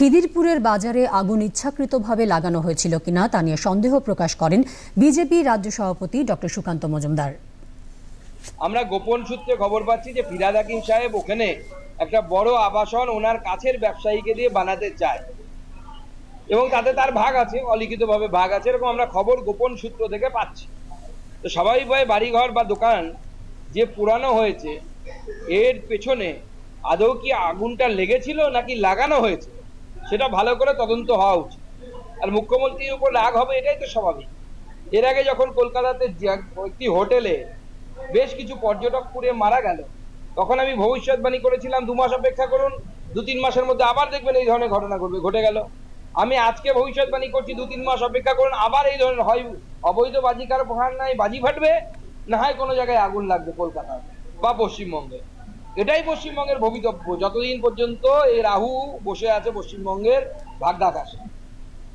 খিদিরপুরের বাজারে আগুন ইচ্ছাকৃতভাবে লাগানো হয়েছিল কিনা তা নিয়ে সন্দেহ প্রকাশ করেন বিজেপি রাজ্য সভাপতি ডক্টর সুকান্ত মজুমদার। আমরা গোপন সূত্রে খবর পাচ্ছি যে ফিরাদ হাকিম সাহেব ওখানে একটা বড় আবাসন ওনার কাছের ব্যবসায়ীকে দিয়ে বানাতে চায়। এবং তাতে তার ভাগ আছে, অলিখিতভাবে ভাগ আছে, এরকম আমরা খবর গোপন সূত্র থেকে পাচ্ছি। তো স্বাভাবিকভাবে বাড়িঘর বা দোকান যে পুরানো হয়েছে, এর পেছনে আদৌ কি আগুনটা লেগেছিল নাকি লাগানো হয়েছে? সেটা ভালো করে তদন্ত হওয়া উচিত। আর মুখ্যমন্ত্রীর উপর রাগ হবে, এটাই তো স্বাভাবিক। এর আগে যখন কলকাতাতে একটি হোটেলে বেশ কিছু পর্যটক পুড়ে মারা গেল, তখন আমি ভবিষ্যৎবাণী করেছিলাম, দু মাস অপেক্ষা করুন, দু তিন মাসের মধ্যে আবার দেখবেন এই ধরনের ঘটনা ঘটবে, ঘটে গেল। আমি আজকে ভবিষ্যৎবাণী করছি, দু তিন মাস অপেক্ষা করুন, আবার এই ধরনের হয়, অবৈধ বাজিকার ভাঙ নাই, বাজি ফাটবে, না হয় কোনো জায়গায় আগুন লাগবে কলকাতায় বা পশ্চিমবঙ্গে এটাই পশ্চিমবঙ্গের ভবিতব্য। যতদিন পর্যন্ত এই রাহু বসে আছে পশ্চিমবঙ্গের ভাগ্যাকাশে